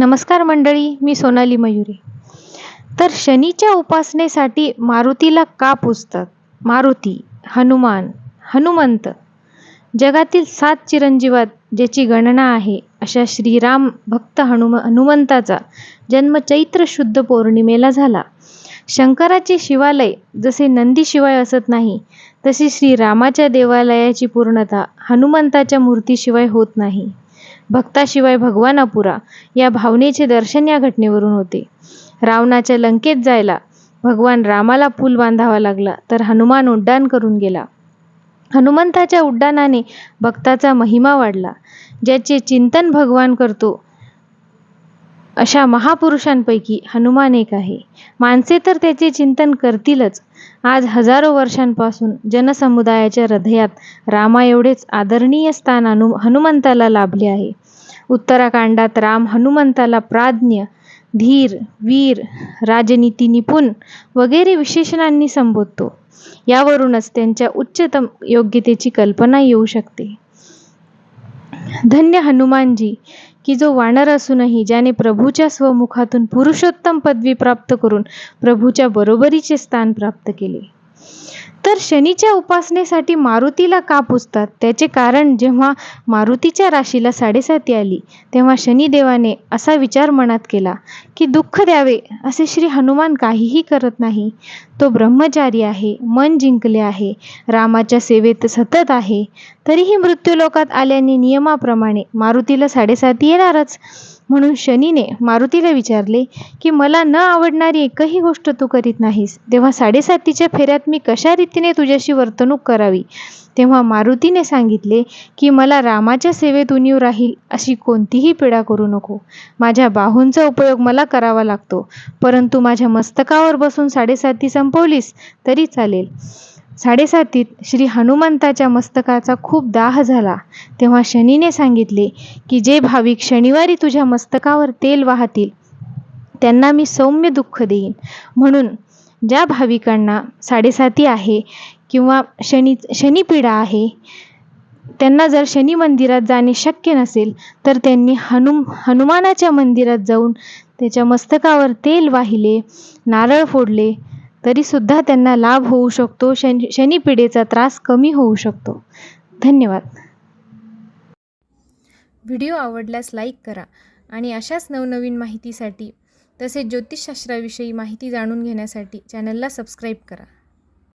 नमस्कार मंडळी मी सोनाली मयुरी. तर शनीच्या उपासनेसाठी मारुतीला का पुजतात? मारुती हनुमान हनुमंत. जगातील सात चिरंजीवात ज्याची गणना आहे अशा श्रीराम भक्त हनुम हनुमंताचा जन्म चैत्र शुद्ध पौर्णिमेला झाला. शंकराचे शिवालय जसे नंदीशिवाय असत नाही तशी श्रीरामाच्या देवालयाची पूर्णता हनुमंताच्या मूर्तीशिवाय होत नाही. भक्ताशिवाय भगवान अपुरा या भावनेचे दर्शन या घटनेवरून होते. रावणाच्या लंकेत जायला भगवान रामाला पूल बांधावा लागला तर हनुमान उड्डाण करून गेला. हनुमंताच्या उड्डाणाने भक्ताचा महिमा वाढला. ज्याचे चिंतन भगवान करतो अशा महापुरुषांपैकी हनुमान एक आहे. माणसे तर त्याचे चिंतन करतीलच. आज हजारो वर्षांपासून जनसमुदायाच्या हृदयात रामा एवढेच आदरणीय स्थान हनु हनुमंताला लाभले आहे. उत्तराखंडात राम हनुमंताला प्राज्ञ धीर वीर राजनीती निपुण वगैरे विशेषणांनी संबोधतो. यावरूनच त्यांच्या उच्चतम योग्यतेची कल्पना येऊ शकते. धन्य हनुमानजी की जो वानर असूनही ज्याने प्रभूच्या स्वमुखातून पुरुषोत्तम पदवी प्राप्त करून प्रभूच्या बरोबरीचे स्थान प्राप्त केले. तर शनीच्या उपासनेसाठी मारुतीला का पुजतात? त्याचे कारण जेव्हा मारुतीच्या राशीला साडेसाती आली तेव्हा शनिदेवाने असा विचार मनात केला की दुःख द्यावे असे श्री हनुमान काहीही करत नाही. तो ब्रह्मचारी आहे मन जिंकले आहे रामाच्या सेवेत सतत आहे. तरीही मृत्यूलोकात आल्याने नियमाप्रमाणे मारुतीला साडेसाती येणारच. म्हणून शनीने मारुतीला विचारले की मला न आवडणारी एकही गोष्ट तू करीत नाहीस. तेव्हा साडेसातीच्या फेऱ्यात मी कशा रीतीने तुझ्याशी वर्तणूक करावी? तेव्हा मारुतीने सांगितले की मला रामाच्या सेवेत उणीव राहील अशी कोणतीही पीडा करू नको. माझ्या बाहूंचा उपयोग मला करावा लागतो. परंतु माझ्या मस्तकावर बसून साडेसाती संपवलीस तरी चालेल. साडेसातीत श्री हनुमंताच्या मस्तकाचा खूप दाह झाला. तेव्हा शनीने सांगितले की जे भाविक शनिवारी तुझ्या मस्तकावर तेल वाहतील त्यांना मी सौम्य दुःख देईन. म्हणून ज्या भाविकांना साडेसाती आहे किंवा शनी शनीपीडा आहे त्यांना जर शनी मंदिरात जाणे शक्य नसेल तर त्यांनी हनुम हनुमानाच्या मंदिरात जाऊन त्याच्या मस्तकावर तेल वाहिले नारळ फोडले तरीसुद्धा त्यांना लाभ होऊ शकतो शनि शनिपीडेचा त्रास कमी होऊ शकतो. धन्यवाद. व्हिडिओ आवडल्यास लाईक करा आणि अशाच नवनवीन माहितीसाठी तसेच ज्योतिषशास्त्राविषयी माहिती जाणून घेण्यासाठी चॅनलला सबस्क्राईब करा.